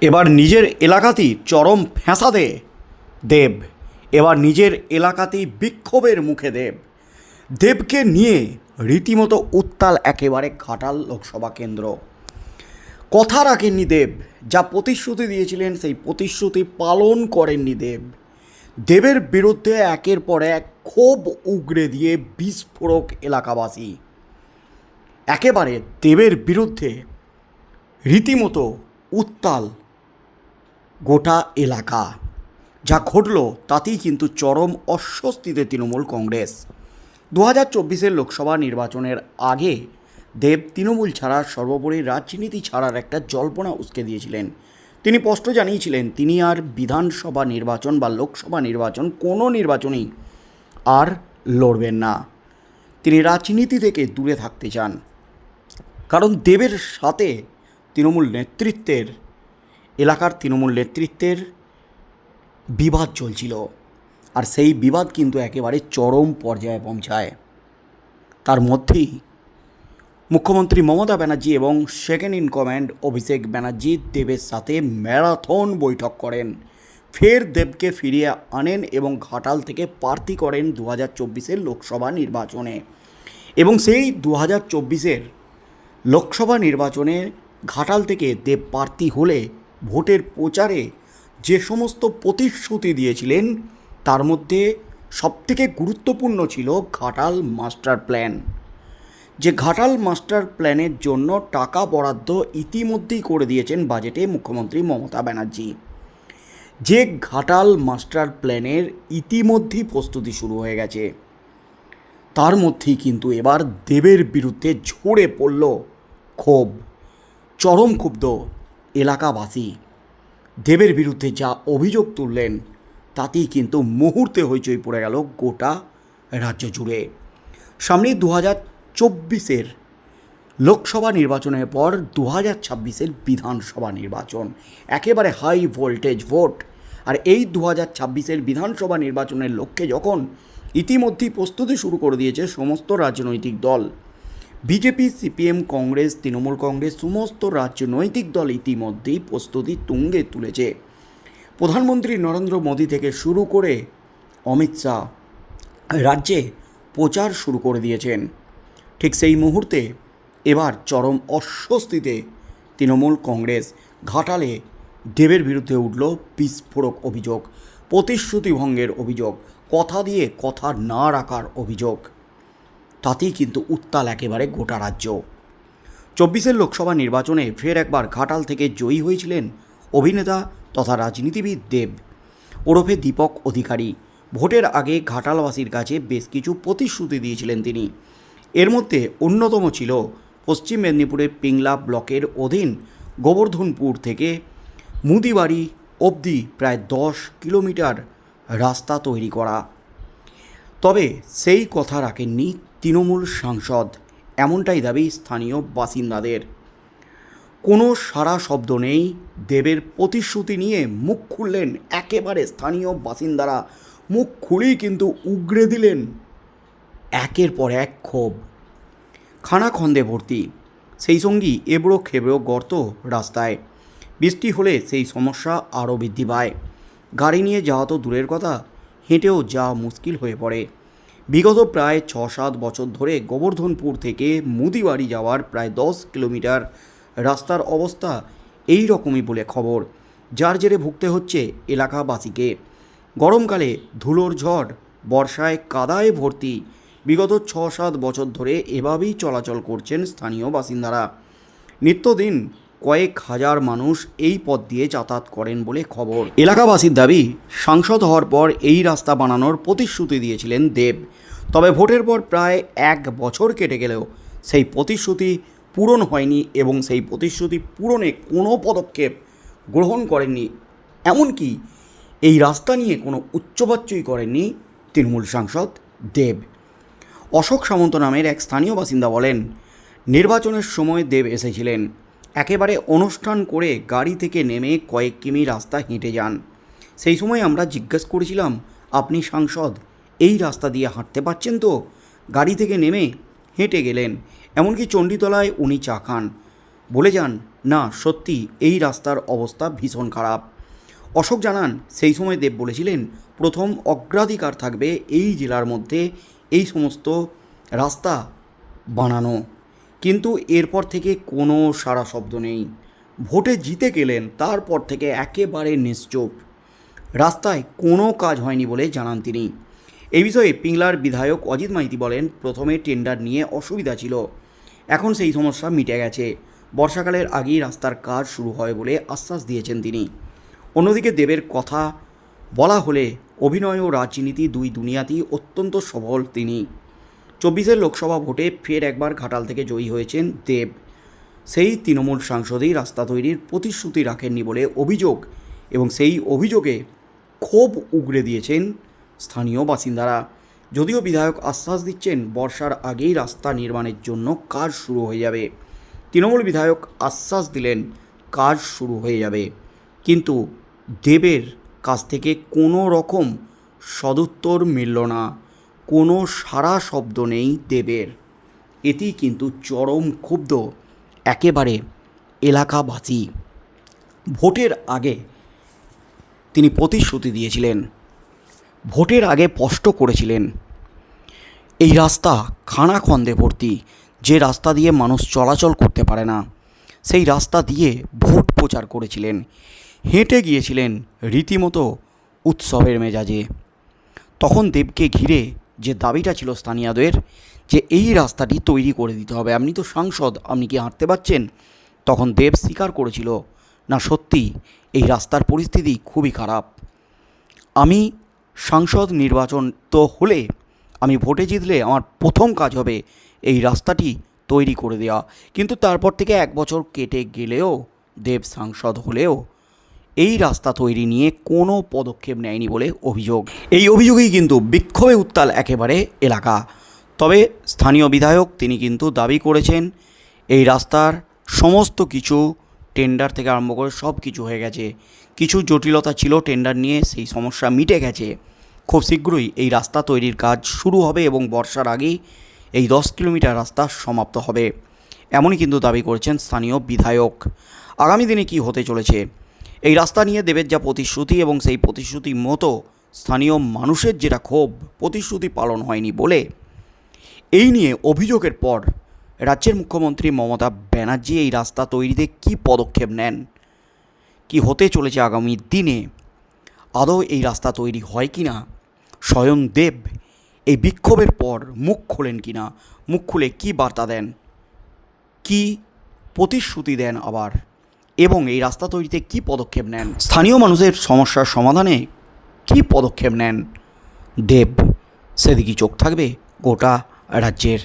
এবার নিজের এলাকাতেই চরম ফ্যাঁসাদে দেব। এবার নিজের এলাকাতেই বিক্ষোভের মুখে দেব। দেবকে নিয়ে রীতিমতো উত্তাল একেবারে ঘাটাল লোকসভা কেন্দ্র। কথা রাখেননি দেব। যা প্রতিশ্রুতি দিয়েছিলেন সেই প্রতিশ্রুতি পালন করেননি দেব। দেবের বিরুদ্ধে একের পর এক ক্ষোভ উগরে দিয়ে বিস্ফোরক এলাকাবাসী। একেবারে দেবের বিরুদ্ধে রীতিমতো উত্তাল গোটা এলাকা। যা ঘটল তাতেই কিন্তু চরম অস্বস্তিতে তৃণমূল কংগ্রেস। দু হাজার চব্বিশের লোকসভা নির্বাচনের আগে দেব তৃণমূল ছাড়া সর্বোপরি রাজনীতি ছাড়ার একটা জল্পনা উসকে দিয়েছিলেন। তিনি স্পষ্ট জানিয়েছিলেন, তিনি আর বিধানসভা নির্বাচন বা লোকসভা নির্বাচন কোনো নির্বাচনেই আর লড়বেন না। তিনি রাজনীতি থেকে দূরে থাকতে চান। কারণ দেবের সাথে তৃণমূল নেতৃত্বের এলাকার তৃণমূল নেতৃত্বের বিবাদ চলছিল। আর সেই বিবাদ কিন্তু একেবারে চরম পর্যায়ে পৌঁছায়। তার মধ্যেই মুখ্যমন্ত্রী মমতা ব্যানার্জি এবং second in command Abhishek Banerjee দেবের সাথে ম্যারাথন বৈঠক করেন। ফের দেবকে ফিরিয়ে আনেন এবং ঘাটাল থেকে প্রার্থী করেন দু হাজার চব্বিশের লোকসভা নির্বাচনে। এবং সেই দু হাজার চব্বিশের লোকসভা নির্বাচনে ঘাটাল থেকে দেব প্রার্থী হলে ভোটের প্রচারে যে সমস্ত প্রতিশ্রুতি দিয়েছিলেন, তার মধ্যে সবথেকে গুরুত্বপূর্ণ ছিল ঘাটাল মাস্টার প্ল্যান। যে ঘাটাল মাস্টার প্ল্যানের জন্য টাকা বরাদ্দ ইতিমধ্যেই করে দিয়েছেন বাজেটে মুখ্যমন্ত্রী মমতা ব্যানার্জি। যে ঘাটাল মাস্টার প্ল্যানের ইতিমধ্যেই প্রস্তুতি শুরু হয়ে গেছে। তার মধ্যেই কিন্তু এবার দেবের বিরুদ্ধে ঝরে পড়ল ক্ষোভ, চরম ক্ষুব্ধ। এলাকাবাসী। দেবের বিরুদ্ধে যা অভিযোগ তুললেন, তাতেই কিন্তু মুহূর্তে হইচই পড়ে গেল গোটা রাজ্য জুড়ে। সামনে দু হাজার চব্বিশের লোকসভা নির্বাচনের পর দু হাজার ছাব্বিশের বিধানসভা নির্বাচন। একেবারে হাই ভোল্টেজ ভোট। আর এই দু হাজার ছাব্বিশের বিধানসভা নির্বাচনের লক্ষ্যে যখন ইতিমধ্যেই প্রস্তুতি শুরু করে দিয়েছে সমস্ত রাজনৈতিক দল BJP, CPM, Congress, Trinamool Congress সমস্ত রাজনৈতিক দল ইতিমধ্যেই প্রস্তুতি তুঙ্গে তুলেছে। প্রধানমন্ত্রী নরেন্দ্র মোদী থেকে শুরু করে অমিত শাহ রাজ্যে প্রচার শুরু করে দিয়েছেন। ঠিক সেই মুহূর্তে এবার চরম অস্বস্তিতে তৃণমূল কংগ্রেস ঘাটালে দেবের বিরুদ্ধে উঠল বিস্ফোরক অভিযোগ, প্রতিশ্রুতি ভঙ্গের অভিযোগ, কথা দিয়ে কথা না রাখার অভিযোগ। তাতেই কিন্তু উত্তাল একেবারে গোটা রাজ্য। চব্বিশের লোকসভা নির্বাচনে ফের একবার ঘাটাল থেকে জয়ী হয়েছিলেন অভিনেতা তথা রাজনীতিবিদ দেব। ওরফে দীপক অধিকারী। ভোটের আগে ঘাটালবাসীর কাছে বেশ কিছু প্রতিশ্রুতি দিয়েছিলেন তিনি। এর মধ্যে অন্যতম ছিল পশ্চিম মেদিনীপুরের পিংলা ব্লকের অধীন গোবর্ধনপুর থেকে মুদিবাড়ি অবধি প্রায় দশ কিলোমিটার রাস্তা তৈরি করা। তবে সেই কথা রাখেননি তৃণমূল সাংসদ, এমনটাই দাবি স্থানীয় বাসিন্দাদের। কোনো সারা শব্দ নেই, দেবের প্রতিশ্রুতি নিয়ে মুখ খুললেন একেবারে স্থানীয় বাসিন্দারা। মুখ খুলেই কিন্তু উগরে দিলেন একের পর এক ক্ষোভ। খানাখন্দে ভর্তি, সেই সঙ্গী এবড়ো খেবড়ো গর্ত রাস্তায়। বৃষ্টি হলে সেই সমস্যা আরও বৃদ্ধি পায়। গাড়ি নিয়ে যাওয়া তো দূরের কথা, হেঁটেও যাওয়া মুশকিল হয়ে পড়ে। বিগত প্রায় ছ সাত বছর ধরে গোবর্ধনপুর থেকে মুদিবাড়ি যাওয়ার প্রায় দশ কিলোমিটার রাস্তার অবস্থা এই রকমই বলে খবর, যার জেরে ভুগতে হচ্ছে এলাকাবাসীকে। গরমকালে ধুলোর ঝড়, বর্ষায় কাদায় ভর্তি, বিগত ছ সাত বছর ধরে এভাবেই চলাচল করছেন স্থানীয় বাসিন্দারা। নিত্যদিন কয়েক হাজার মানুষ এই পথ দিয়ে যাতায়াত করেন বলে খবর। এলাকাবাসীর দাবি, সাংসদ হওয়ার পর এই রাস্তা বানানোর প্রতিশ্রুতি দিয়েছিলেন দেব। তবে ভোটের পর প্রায় এক বছর কেটে গেলেও সেই প্রতিশ্রুতি পূরণ হয়নি এবং সেই প্রতিশ্রুতি পূরণে কোনো পদক্ষেপ গ্রহণ করেননি। এমনকি এই রাস্তা নিয়ে কোনো উচ্চবাচ্যই করেননি তৃণমূল সাংসদ দেব। অশোক সামন্ত নামের এক স্থানীয় বাসিন্দা বলেন, নির্বাচনের সময় দেব এসেছিলেন। একেবারে অনুষ্ঠান করে গাড়ি থেকে নেমে কয়েক কিমি রাস্তা হেঁটে যান। সেই সময় আমরা জিজ্ঞেস করেছিলাম, আপনি সাংসদ, এই রাস্তা দিয়ে হাঁটতে পারছেন তো? গাড়ি থেকে নেমে হেঁটে গেলেন, এমনকি চণ্ডীতলায় উনি চা খান। বলে যান, না, সত্যি, এই রাস্তার অবস্থা ভীষণ খারাপ। অশোক জানান, সেই সময় দেব বলেছিলেন, প্রথম অগ্রাধিকার থাকবে এই জেলার মধ্যে এই সমস্ত রাস্তা বানানো। কিন্তু এরপর থেকে কোনো সারা শব্দ নেই। ভোটে জিতে গেলেন, তারপর থেকে একেবারে নিশ্চুপ। রাস্তায় কোনো কাজ হয়নি বলে জানান তিনি। এই বিষয়ে পিংলার বিধায়ক অজিত মাইতি বলেন, প্রথমে টেন্ডার নিয়ে অসুবিধা ছিল। এখন সেই সমস্যা মিটে গেছে। বর্ষাকালের আগেই রাস্তার কাজ শুরু হয় বলে আশ্বাস দিয়েছেন তিনি। অন্যদিকে দেবের কথা বলা হলে অভিনয় ও রাজনীতি দুই দুনিয়াতেই অত্যন্ত সবল তিনি। চব্বিশের লোকসভা ভোটে ফের একবার ঘাটাল থেকে জয়ী হয়েছেন দেব। সেই তৃণমূল সাংসদই রাস্তা তৈরির প্রতিশ্রুতি রাখেননি বলে অভিযোগ এবং সেই অভিযোগে ক্ষোভ উগরে দিয়েছেন স্থানীয় বাসিন্দারা। যদিও বিধায়ক আশ্বাস দিচ্ছেন, বর্ষার আগেই রাস্তা নির্মাণের জন্য কাজ শুরু হয়ে যাবে। তৃণমূল বিধায়ক আশ্বাস দিলেন, কাজ শুরু হয়ে যাবে। কিন্তু দেবের কাছ থেকে কোনো রকম সদুত্তর মিলল না। কোনো সারা শব্দ নেই দেবের। এটি কিন্তু চরম ক্ষুব্ধ, একেবারে এলাকাবাসী। ভোটের আগে তিনি প্রতিশ্রুতি দিয়েছিলেন। ভোটের আগে স্পষ্ট করেছিলেন, এই রাস্তা খানাখন্দে ভর্তি। যে রাস্তা দিয়ে মানুষ চলাচল করতে পারে না, সেই রাস্তা দিয়ে ভোট প্রচার করেছিলেন। হেঁটে গিয়েছিলেন রীতিমতো উৎসবের মেজাজে। তখন দেবকে ঘিরে যে দাবিটা ছিল স্থানীয়দের যে এই রাস্তাটি তৈরি করে দিতে হবে। আপনি তো সাংসদ, আপনি কি হাঁটতে পারছেন? তখন দেব স্বীকার করেছিল, না, সত্যি, এই রাস্তার পরিস্থিতি খুবই খারাপ। আমি সাংসদ নির্বাচন তো হলে আমি ভোটে জিতলে আমার প্রথম কাজ হবে এই রাস্তাটি তৈরি করে দেওয়া। কিন্তু তারপর থেকে এক বছর কেটে গেলেও, দেব সাংসদ হলেও এই রাস্তা তৈরি নিয়ে কোনো পদক্ষেপ নেয়নি বলে অভিযোগ। এই অভিযোগেই কিন্তু বিক্ষোভে উত্তাল একেবারে এলাকা। তবে স্থানীয় বিধায়ক তিনি কিন্তু দাবি করেছেন, এই রাস্তার সমস্ত কিছু টেন্ডার থেকে আরম্ভ করে সব কিছু হয়ে গেছে। কিছু জটিলতা ছিল টেন্ডার নিয়ে, সেই সমস্যা মিটে গেছে। খুব শীঘ্রই এই রাস্তা তৈরির কাজ শুরু হবে এবং বর্ষার আগেই এই দশ কিলোমিটার রাস্তা সমাপ্ত হবে। এমনই কিন্তু দাবি করেছেন স্থানীয় বিধায়ক। আগামী দিনে কি হতে চলেছে? এই রাস্তা নিয়ে দেবের যা প্রতিশ্রুতি এবং সেই প্রতিশ্রুতি মতো স্থানীয় মানুষের যেটা ক্ষোভ, প্রতিশ্রুতি পালন হয়নি বলে এই নিয়ে অভিযোগের পর রাজ্যের মুখ্যমন্ত্রী মমতা ব্যানার্জি এই রাস্তা তৈরিতে কী পদক্ষেপ নেন? কি হতে চলেছে আগামী দিনে? আদৌ এই রাস্তা তৈরি হয় কি না স্বয়ং দেব এই বিক্ষোভের পর মুখ খোলেন কি না মুখ খুলে কী বার্তা দেন? কি প্রতিশ্রুতি দেন আবার? এবং এই রাস্তা তৈরিতে কি পদক্ষেপ নেন? স্থানীয় মানুষের সমস্যার সমাধানে কি পদক্ষেপ নেন? দেব সেদিকে চোখ থাকবে গোটা রাজ্যের